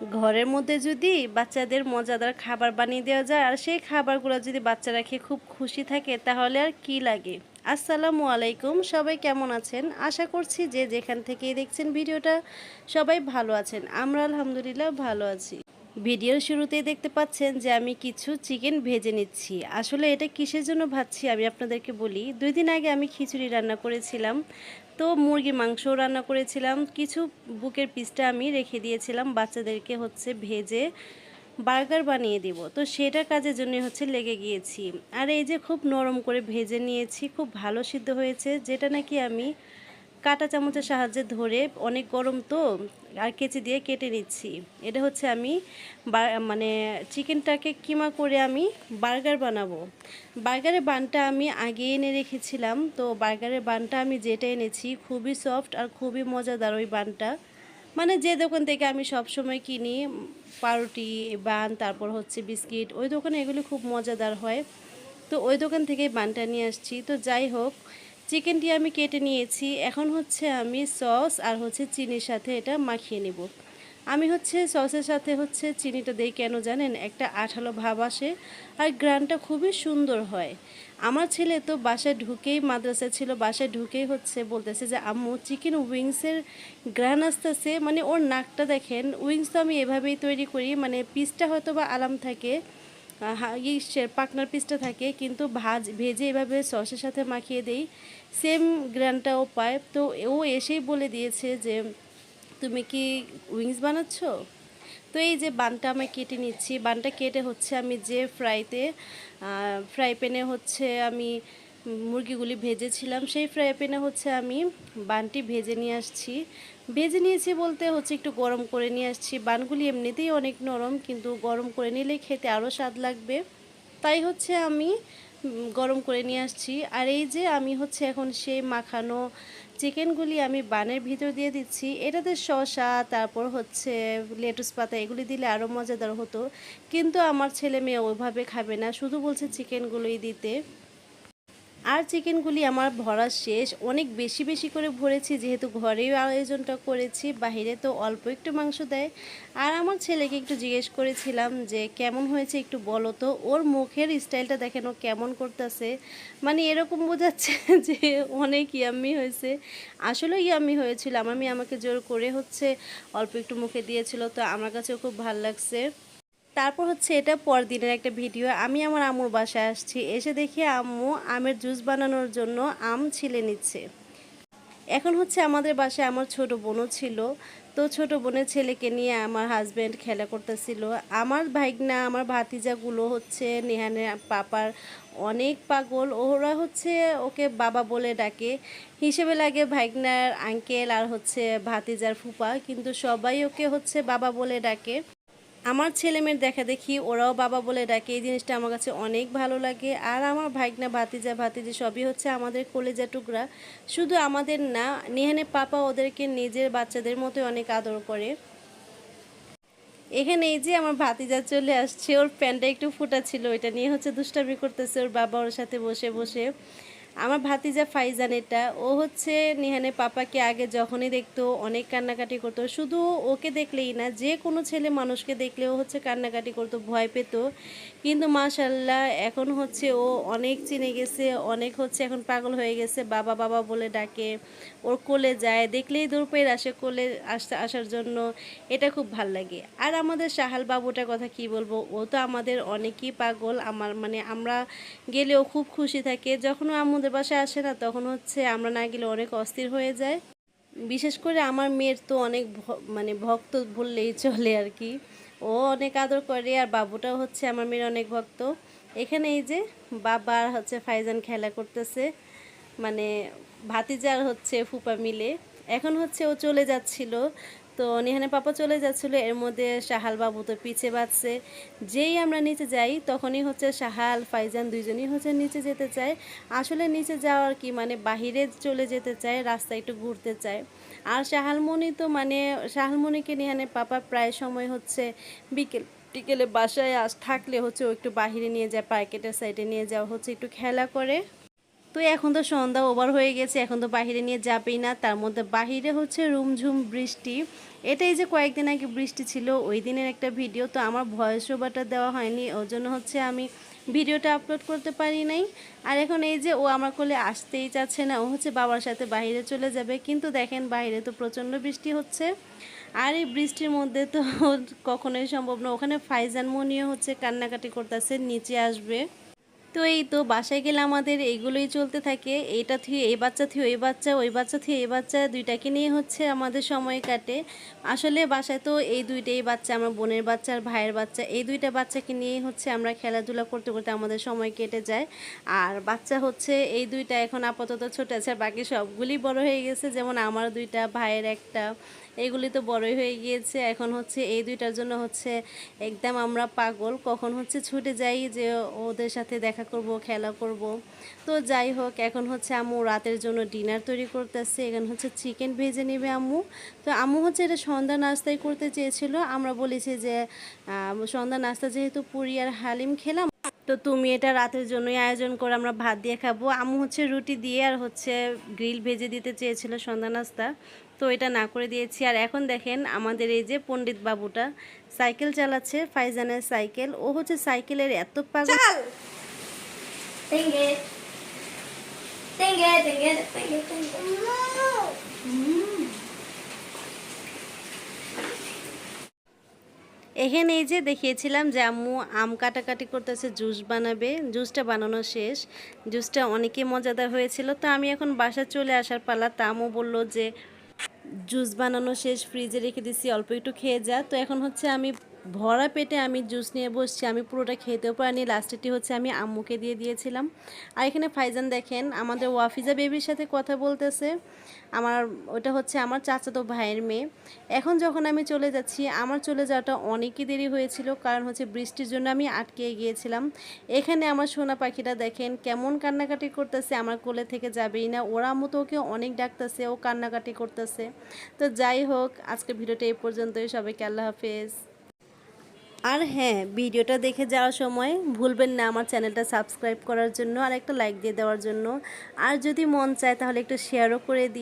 ঘরের মধ্যে যদি বাচ্চাদের মজাদার খাবার বানিয়ে দেওয়া যায়, আর সেই খাবারগুলো যদি বাচ্চারা খেয়ে খুব খুশি থাকে, তাহলে আর কি লাগে? আসসালামু আলাইকুম, সবাই কেমন আছেন? আশা করছি যে যেখান থেকে দেখছেন ভিডিওটা, সবাই ভালো আছেন। আমরা আলহামদুলিল্লাহ ভালো আছি। ভিডিওর শুরুতেই দেখতে পাচ্ছেন যে আমি কিছু চিকেন ভেজে নিচ্ছি। আসলে এটা কিসের জন্য ভাজছি আমি আপনাদেরকে বলি। দুই দিন আগে আমি খিচুড়ি রান্না করেছিলাম। তো মুরগির মাংসও রান্না করেছিলাম। কিছু বুকের পিসটা আমি রেখে দিয়েছিলাম বাচ্চাদেরকে হচ্ছে ভেজে বার্গার বানিয়ে দিব। তো সেটা কাজের জন্য হচ্ছে লেগে গিয়েছি। আর এই যে খুব নরম করে ভেজে নিয়েছি, খুব ভালো সিদ্ধ হয়েছে, যেটা নাকি আমি কাঁটা চামচের সাহায্যে ধরে অনেক গরম তো, আর কেচি দিয়ে কেটে নিচ্ছি। এটা হচ্ছে আমি মানে চিকেনটাকে কিমা করে আমি বার্গার বানাবো। বার্গারের বানটা আমি আগে এনে রেখেছিলাম, তো বার্গারের বানটা আমি যেটা এনেছি খুবই সফট আর খুবই মজাদার ওই বানটা। মানে যে দোকান থেকে আমি সব সময় কিনি, পাউরুটি, বান, তারপর হচ্ছে বিস্কিট, ওই দোকানে এগুলি খুব মজাদার হয়। তো ওই দোকান থেকেই বানটা নিয়ে আসছি। তো যাই হোক চিকেনটি আমি কেটে নিয়েছি। এখন হচ্ছে আমি সস আর হচ্ছে চিনির সাথে এটা মাখিয়ে নেব। আমি হচ্ছে সসের সাথে হচ্ছে চিনিটা দিই কেন জানেন? একটা আঠালো ভাব আসে আর গ্রানটা খুবই সুন্দর হয়। আমার ছেলে তো বাসায় ঢুকেই, মাদ্রাসা ছিল, বাসায় ঢুকেই হচ্ছে বলতেছে যে, আম্মু চিকেন উইংসের গ্রান আসতেছে। মানে ওর নাকটা দেখেন উইংস তো আমি এভাবেই তৈরি করি মানে পিসটা হয়তো বা আলাম থাকে ইসের পাকনার পিসটা থাকে, কিন্তু ভাজ, ভেজে এভাবে সসের সাথে মাখিয়ে দেই। সেম গ্রানটাও পায়। তো ও এসেই বলে দিয়েছে যে, তুমি কি উইংস বানাচ্ছ? তো এই যে বানটা আমি কেটে নিচ্ছি। বানটা কেটে হচ্ছে আমি যে ফ্রাইতে ফ্রাই প্যানে হচ্ছে আমি মুরগিগুলি ভেজেছিলাম, সেই ফ্রাই প্যানে হচ্ছে আমি বানটি ভেজে নিয়ে আসছি। ভেজে নিয়েছি বলতে হচ্ছে একটু গরম করে নিয়ে আসছি। বানগুলি এমনিতেই অনেক নরম, কিন্তু গরম করে নিলে খেতে আরও স্বাদ লাগবে। তাই হচ্ছে আমি গরম করে নিয়ে আসছি। আর এই যে আমি হচ্ছে এখন সেই মাখানো চিকেনগুলি আমি বানের ভিতর দিয়ে দিচ্ছি। এটাতে শসা, তারপর হচ্ছে লেটুস পাতা, এগুলি দিলে আরও মজাদার হতো। কিন্তু আমার ছেলে মেয়ে ওইভাবে খাবে না, শুধু বলছে চিকেনগুলোই দিতে। আর চিকেনগুলি আমার ভরা শেষ। অনেক বেশি বেশি করে ভরেছি, যেহেতু ঘরেই আয়োজনটা করেছি বাইরে তো অল্প একটু মাংস দেয়। আর আমার ছেলেকে একটু জিজ্ঞেস করেছিলাম যে, কেমন হয়েছে একটু বলো তো? ওর মুখের স্টাইলটা দেখেন ও কেমন করতেছে। মানে এরকম বোঝাচ্ছে যে, অনেক ইয়াম্মি হয়েছে। আসলে ইয়াম্মি হয়েছিল, আমার মেয়ে আমাকে জোর করে হচ্ছে অল্প একটু মুখে দিয়েছিল, তো আমার কাছেও খুব ভালো লাগছে। তারপর হচ্ছে এটা পরদিনের একটা ভিডিও। আমি আমার আম্মুর বাসায় আসছি। এসে দেখি আম্মু আমের জুস বানানোর জন্য আম ছিলে নিচ্ছে। এখন হচ্ছে আমাদের বাসায় আমার ছোট বোনও ছিল। তো ছোট বোনের ছেলেকে নিয়ে আমার হাজব্যান্ড খেলা করতেছিল। আমার ভাইগনা, আমার ভাতিজাগুলো হচ্ছে নেহানে পাপার অনেক পাগল। ওরা হচ্ছে ওকে বাবা বলে ডাকে। হিসেবে লাগে ভাইগনার আঙ্কেল আর হচ্ছে ভাতিজার ফুপা। কিন্তু সবাই ওকে হচ্ছে বাবা বলে ডাকে। আমার ছেলে মেয়ের দেখা দেখি, ওরাও বাবা বলে ডাকে, এই জিনিসটা আমার কাছে অনেক ভালো লাগে। আর আমার ভাইগনা, ভাতিজা, ভাতিজি সবই হচ্ছে আমাদের কলেজা টুকরা। শুধু আমাদের না, নেহানে পাপা ওদেরকে নিজের বাচ্চাদের মতো অনেক আদর করে। এখানে এই যে আমার ভাতিজা চলে আসছে, ওর প্যান্টটা একটু ফুটা ছিল এটা নিয়ে হচ্ছে দুষ্টামি করতেছে ওর বাবা ওর সাথে বসে বসে। আমার ভাতিজা ফাইজান এটা। ও হচ্ছে নিহানের পাপাকে আগে যখনই দেখতো, অনেক কান্নাকাটি করতো। শুধু ওকে দেখলেই না, যে কোনো ছেলে মানুষকে দেখলে ও হচ্ছে কান্নাকাটি করতো, ভয় পেত। কিন্তু মাশাল্লাহ, এখন হচ্ছে ও অনেক চিনে গেছে, অনেক হচ্ছে এখন পাগল হয়ে গেছে, বাবা বাবা বলে ডাকে। ওর কোলে যায়, দেখলেই দূরপের আসে কোলে আসতে, আসার জন্য। এটা খুব ভালো লাগে। আর আমাদের সাহাল বাবুটার কথা কি বলব, ও তো আমাদের অনেকই পাগল। আমার মানে আমরা গেলেও খুব খুশি থাকে। যখন ও আমাদের বাসায় আসে না, তখন হচ্ছে আমরা না গেলে অনেক অস্থির হয়ে যায়। বিশেষ করে আমার মেয়ের তো অনেক মানে ভক্ত বললেই চলে আর কি। ও অনেক আদর করে আর বাবুটাও হচ্ছে আমার মেয়ের অনেক ভক্ত। এখানে এই যে বাবা হচ্ছে ফাইজান খেলা করতেছে মানে ভাতিজার হচ্ছে ফুপা মিলে। এখন হচ্ছে ও চলে যাচ্ছিল তো নিহানে পাপা চলে যাচ্ছিল। এর মধ্যে সাহাল বাবু তো পিছে বাঁচছে। যেই আমরা নিচে যাই, তখনই হচ্ছে সাহাল ফাইজান দুইজনই হচ্ছে নিচে যেতে চায়। আসলে নিচে যাওয়ার কি মানে বাহিরে চলে যেতে চায়, রাস্তায় একটু ঘুরতে চায়। আর সাহালমণি তো মানে শাহালমণিকে নিহানে পাপা প্রায় সময় হচ্ছে বিকেল টিকেলে বাসায় আস, থাকলে হচ্ছে ও একটু বাহিরে নিয়ে যায়, পার্কেটের সাইডে নিয়ে যাওয়া হচ্ছে, একটু খেলা করে। তো এখন তো সন্ধ্যা ওভার হয়ে গেছে, এখন তো বাহিরে নিয়ে যাবেই না। তার মধ্যে বাহিরে হচ্ছে রুমঝুম বৃষ্টি। এটাই যে কয়েকদিন আগে বৃষ্টি ছিল, ওই দিনের একটা ভিডিও তো আমার ভয়েস ওভারটা দেওয়া হয়নি। ওর জন্য হচ্ছে আমি ভিডিওটা আপলোড করতে পারি নাই। আর এখন এই যে ও আমার কোলে আসতেই চাচ্ছে না, ও হচ্ছে বাবার সাথে বাইরে চলে যাবে। কিন্তু দেখেন বাইরে তো প্রচণ্ড বৃষ্টি হচ্ছে। আর এই বৃষ্টির মধ্যে তো কখনোই সম্ভব না। ওখানে ফাইজান মনিও হচ্ছে কান্নাকাটি করতেছে, নিচে আসবে। তো এই তো বাসায় গেলে আমাদের এইগুলোই চলতে থাকে। এইটা থেকে এই বাচ্চা থেকে ওই বাচ্চা ওই বাচ্চা থেকে এই বাচ্চা দুইটাকে নিয়ে হচ্ছে আমাদের সময় কাটে। আসলে বাসায় তো এই দুইটাই বাচ্চা, আমার বোনের বাচ্চা আর ভাইয়ের বাচ্চা। এই দুইটা বাচ্চাকে নিয়ে হচ্ছে আমরা খেলাধুলা করতে করতে আমাদের সময় কেটে যায়। আর বাচ্চা হচ্ছে এই দুইটা এখন আপাতত ছোট আছে বাকি সবগুলি বড় হয়ে গেছে। যেমন আমার দুইটা, ভাইয়ের একটা। এগুলি তো বড়ই হয়ে গিয়েছে। এখন হচ্ছে এই দুইটার জন্য হচ্ছে একদম আমরা পাগল। কখন হচ্ছে ছুটে যাই যে ওদের সাথে দেখা করব, খেলা করব। তো যাই হোক, এখন হচ্ছে আম্মু রাতের জন্য ডিনার তৈরি করতেছে। এখানে হচ্ছে চিকেন ভেজে নেবে আম্মু। তো আম্মু হচ্ছে এটা সন্ধ্যা নাস্তায় করতে চেয়েছিল। আমরা বলেছি যে সন্ধ্যা নাস্তা যেহেতু পুরি আর হালিম খেলাম, তো তুমি এটা রাতের জন্যই আয়োজন করে আমরা ভাত দিয়ে খাব। আম্মু হচ্ছে রুটি দিয়ে আর হচ্ছে গ্রিল ভেজে দিতে চেয়েছিল সন্ধ্যা নাস্তা। তো এটা না করে দিয়েছি। আর এখন দেখেন আমাদের এই যে পণ্ডিত বাবুটা সাইকেল চালাচ্ছে ফাইজানের সাইকেল। ও হচ্ছে সাইকেলের এত পাগল. এখানে এই যে দেখিয়েছিলাম যে আম্মু আম কাটাকাটি করতেছে জুস বানাবে। জুসটা বানানো শেষ। জুসটা অনেকই মজাদার হয়েছিল। তো আমি এখন বাসা চলে আসার পালা। তা আম্মু বলল যে জুস বানানো শেষ ফ্রিজে রেখে দিছি অল্প একটু খেয়ে যা। তো এখন হচ্ছে আমি ভরা পেটে আমি জুস নিয়ে বসছি, আমি পুরোটা খেতেও পারিনি লাস্টেরটি হচ্ছে আমি আম্মুকে দিয়ে দিয়েছিলাম। আর এখানে ফাইজান দেখেন, আমাদের ওয়াফিজা বেবির সাথে কথা বলতেছে, আমার, ওটা হচ্ছে আমার চাচাতো ভাইয়ের মেয়ে। এখন যখন আমি চলে যাচ্ছি, আমার চলে যাওয়াটা অনেকই দেরি হয়েছিল, কারণ হচ্ছে বৃষ্টির জন্য আমি আটকে গিয়েছিলাম। এখানে আমার সোনা পাখিটা দেখেন, কেমন কান্নাকাটি করতেছে, আমার কোলে থেকে যাবেই না। ওরা মতো ওকে অনেক ডাকতেছে, ও কান্নাকাটি করতেছে। তো যাই হোক আজকে ভিডিওটা এই পর্যন্তই, সবাইকে আল্লাহ হাফেজ। আর হ্যাঁ ভিডিওটা দেখে যাওয়ার সময় ভুলবেন না আমার চ্যানেলটা সাবস্ক্রাইব করার জন্য আর একটা লাইক দিয়ে দেওয়ার জন্য। আর যদি মন চায় তাহলে একটু শেয়ারও করে